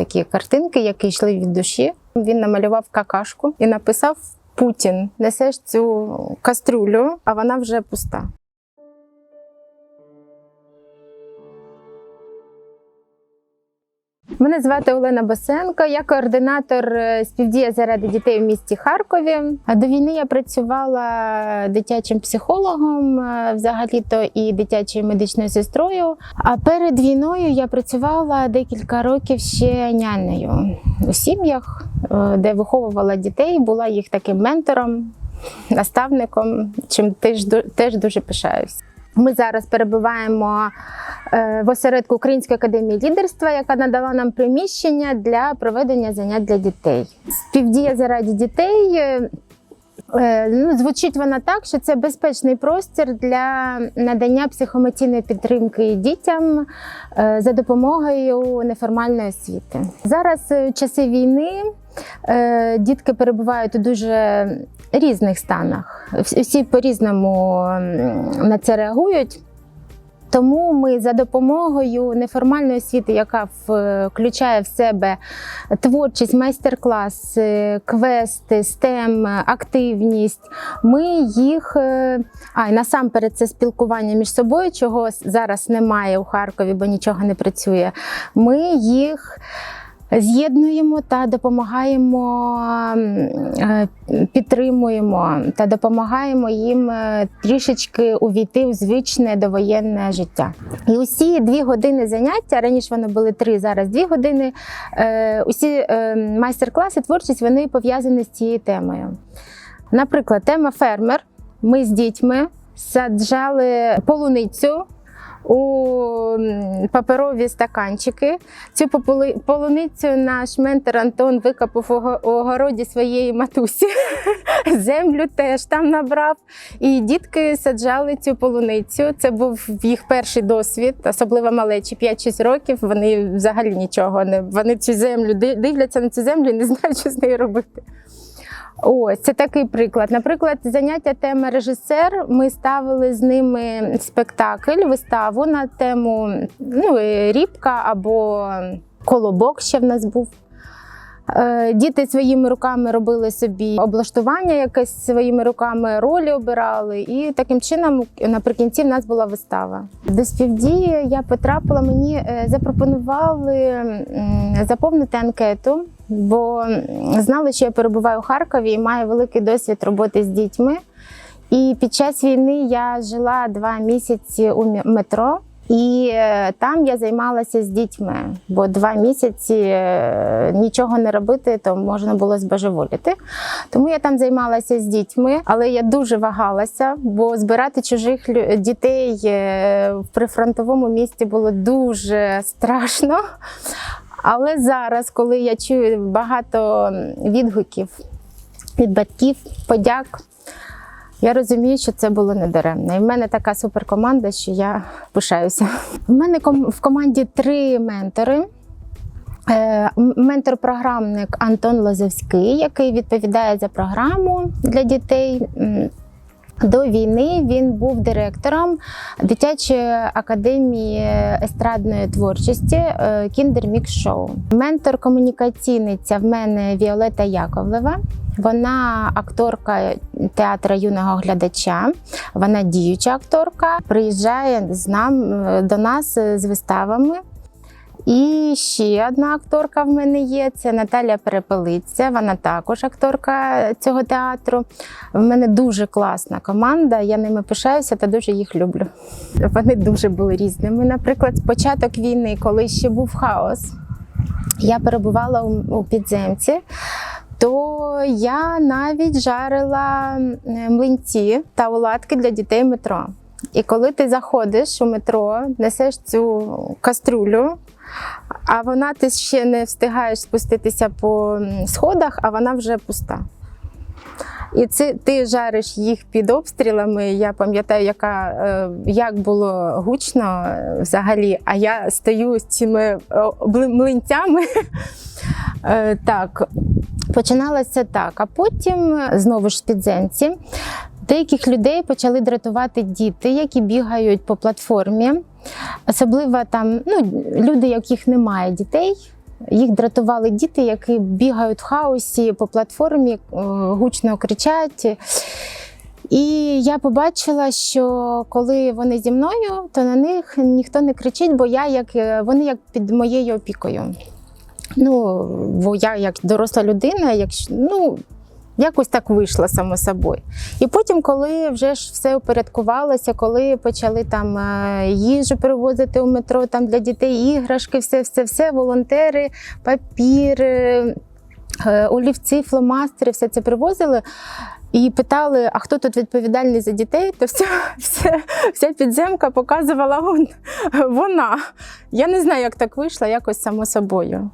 такі картинки, які йшли від душі. Він намалював какашку і написав Путін. Несеш цю кастрюлю, а вона вже пуста. Мене звати Олена Босенко, я координатор е, співдія заради дітей в місті Харкові. А До війни я працювала дитячим психологом, е, взагалі-то і дитячою медичною сестрою. А перед війною я працювала декілька років ще нянею у сім'ях, е, де виховувала дітей, була їх таким ментором, наставником, чим теж, ду- теж дуже пишаюся. Ми зараз перебуваємо е, в осередку Української академії лідерства, яка надала нам приміщення для проведення занять для дітей. Співдія заради дітей. е, е, Ну, звучить вона так, що це безпечний простір для надання психоемоційної підтримки дітям за допомогою неформальної освіти. Зараз часи війни дітки перебувають у дуже різних станах. Всі- по-різному на це реагують. Тому ми за допомогою неформальної освіти, яка включає в себе творчість, майстер-клас, е, квести, STEM, активність, ми їх е, а й насамперед це спілкування між собою, чого зараз немає у Харкові, бо нічого не працює. Ми їх з'єднуємо та допомагаємо, е, підтримуємо та допомагаємо їм е, трішечки увійти у звичне довоєнне життя. І усі дві години заняття раніше вони були три, зараз дві години. е, Усі майстер-класи, творчість вони пов'язані з цією темою. Наприклад, тема фермер. Ми з дітьми саджали полуницю у паперові стаканчики. Цю полуницю наш ментор Антон викопав у го- огороді своєї матусі. Землю теж там набрав. І дітки саджали цю полуницю. Це був їх перший досвід, особливо малечі, 5-6 років. Вони взагалі нічого не вони цю землю ди- дивляться на цю землю і не знають, що з нею робити. Ось це такий приклад. Наприклад, заняття теми режисер. Ми ставили з ними спектакль, виставу на тему ну, рібка або колобок ще в нас був. Е, Діти своїми руками робили собі облаштування, якесь своїми руками ролі обирали, і таким чином наприкінці в нас була вистава. До співдії я потрапила, мені е, запропонували заповнити анкету, бо знали, що я перебуваю у Харкові і маю великий досвід роботи з дітьми. І під час війни я жила два місяці у метро. І е, там я займалася з дітьми, бо два місяці е, нічого не робити, то можна було збожеволіти. Тому я там займалася з дітьми, але я дуже вагалася, бо збирати чужих дітей е, в прифронтовому місті було дуже страшно. Але зараз, коли я чую багато відгуків від батьків, подяк. Я розумію, що це було недаремно. І в мене така суперкоманда, що я пишаюся. У мене в команді три ментори. Е, Ментор-програмник Антон Лозовський, який відповідає за програму для дітей. До війни він був директором дитячої академії естрадної творчості е, Кіндер Мікс Шоу. Ментор комунікаційниця в мене Віолета Яковлева. Вона акторка театру юного глядача. Вона діюча акторка. Приїжджає з нам е, до нас е, з виставами. І ще одна акторка в мене є це Наталя Перепелиця. Вона також акторка цього театру. В мене дуже класна команда. Я ними пишаюся та дуже їх люблю. Вони дуже були різними. Наприклад, з початок війни, коли ще був хаос, я перебувала у, підземці. То я навіть жарила млинці та оладки для дітей метро. І коли ти заходиш у метро, несеш цю кастрюлю, а вона ти ще не встигаєш спуститися по сходах, а вона вже пуста. І це ти жариш їх під обстрілами. Я пам'ятаю, яка е, як було гучно е, взагалі. А я стою з цими е, млинцями. Так, починалося так. А потім знову ж підземці. Деяких людей почали дратувати діти, які бігають по платформі. Особливо там ну, люди, яких немає дітей, Їх дратували діти, які бігають в хаосі по платформі, е, гучно кричать. І я побачила, що коли вони зі мною, то на них ніхто не кричить, бо я як е, вони як під моєю опікою. Ну, бо я як доросла людина, якщо ну. Якось так вийшло само собою. І потім, коли вже ж все упорядкувалося, коли почали там е, їжу перевозити у метро там для дітей, іграшки, все, все, все, волонтери, папір, е, е, олівці, фломастери, все це привозили. І питали, а хто тут відповідальний за дітей, то вся, вся, вся підземка показувала вон- вона. Я не знаю, як так вийшло, якось само собою.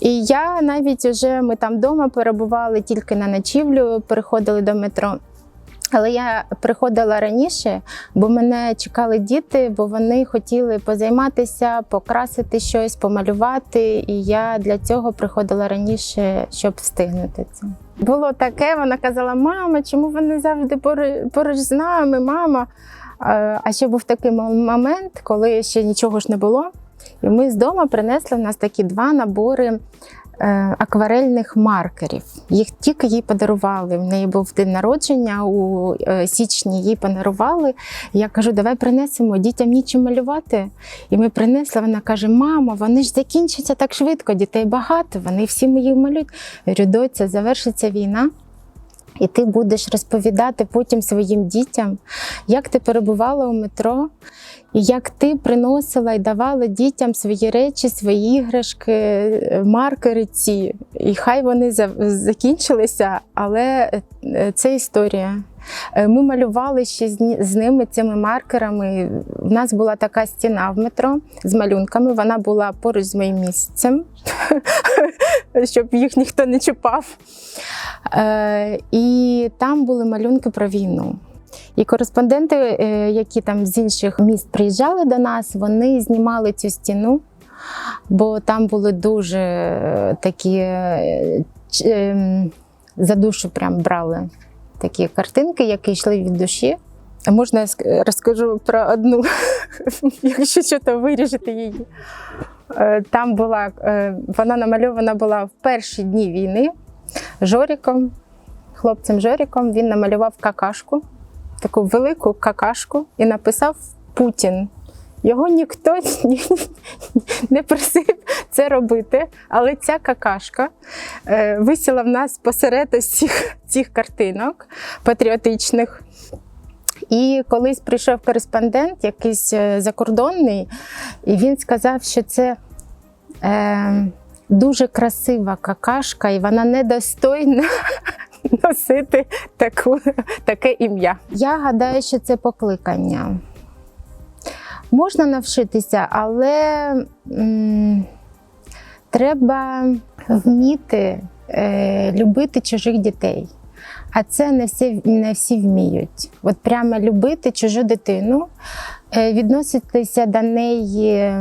І я навіть вже ми там вдома перебували тільки на ночівлю, переходили до метро. Але я приходила раніше, бо мене чекали діти, бо вони хотіли позайматися, покрасити щось, помалювати. І я для цього приходила раніше, щоб встигнути це. Було таке, вона казала: мама, чому вони завжди поруч, з нами, мама? Е, А ще був такий момент, коли ще нічого ж не було. І ми з дому принесли в нас такі два набори е, акварельних маркерів. Їх тільки їй подарували. В неї був день народження у е, січні. Їй подарували. Я кажу, давай принесемо дітям нічим малювати. І ми принесли. Вона каже: Мамо, вони ж закінчаться так швидко, дітей багато, вони всі мої малюють. Я завершиться війна. І ти будеш розповідати потім своїм дітям, як ти перебувала у метро, і як ти приносила і давала дітям свої речі, свої іграшки, маркери ці. І хай вони закінчилися, але е, це історія. Е, Ми малювали ще з ними цими маркерами. У нас була така стіна в метро з малюнками. Вона була поруч з моїм місцем, щоб їх ніхто не чіпав. Е, І там були малюнки про війну. І кореспонденти, е, які там з інших міст приїжджали до нас, вони знімали цю стіну, бо там були дуже е, такі е, ем, за душу прям брали такі картинки, які йшли від душі. Можна я розкажу про одну, якщо що, то виріжете її. Е, Там була, е, вона намальована була в перші дні війни Жоріком, хлопцем Жоріком. Він намалював какашку, таку велику какашку, і написав Путін. Його ніхто ні- не просив це робити, але ця какашка е, висіла в нас посеред усіх цих картинок патріотичних. І колись прийшов кореспондент, якийсь е, закордонний, і він сказав, що це е, дуже красива какашка, і вона недостойна носити таку, таке ім'я. Я гадаю, що це покликання. Можна навчитися, але м, треба вміти е, любити чужих дітей. А це не всі, не всі вміють. От прямо любити чужу дитину, е, відноситися до неї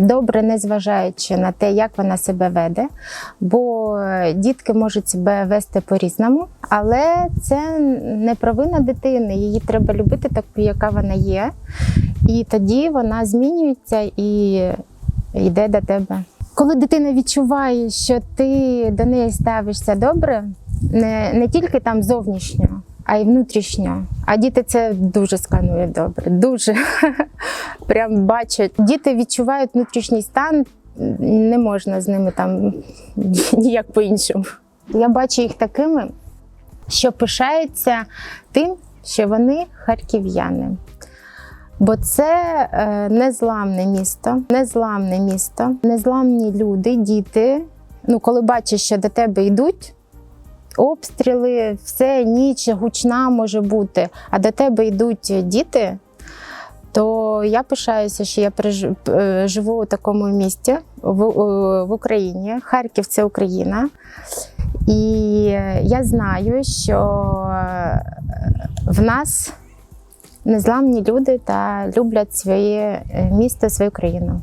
добре, незважаючи на те, як вона себе веде. Бо е, дітки можуть себе вести по-різному, але це не провина дитини. Її треба любити такою, яка вона є. І тоді вона змінюється і йде до тебе. Коли дитина відчуває, що ти до неї ставишся добре, не, не тільки там зовнішньо, а й внутрішньо. А діти це дуже сканують добре, дуже прям бачать. Діти відчувають внутрішній стан, не можна з ними там ніяк по-іншому. Я бачу їх такими, що пишаються тим, що вони харків'яни. Бо це е, незламне місто, незламне місто, незламні люди, діти. Ну, коли бачиш, що до тебе йдуть обстріли, все ніч гучна може бути, а до тебе йдуть діти, то я пишаюся, що я е, живу у такому місті в, е, Україні. Харків це Україна. І я знаю, що е, в нас незламні люди та люблять своє місто, свою країну.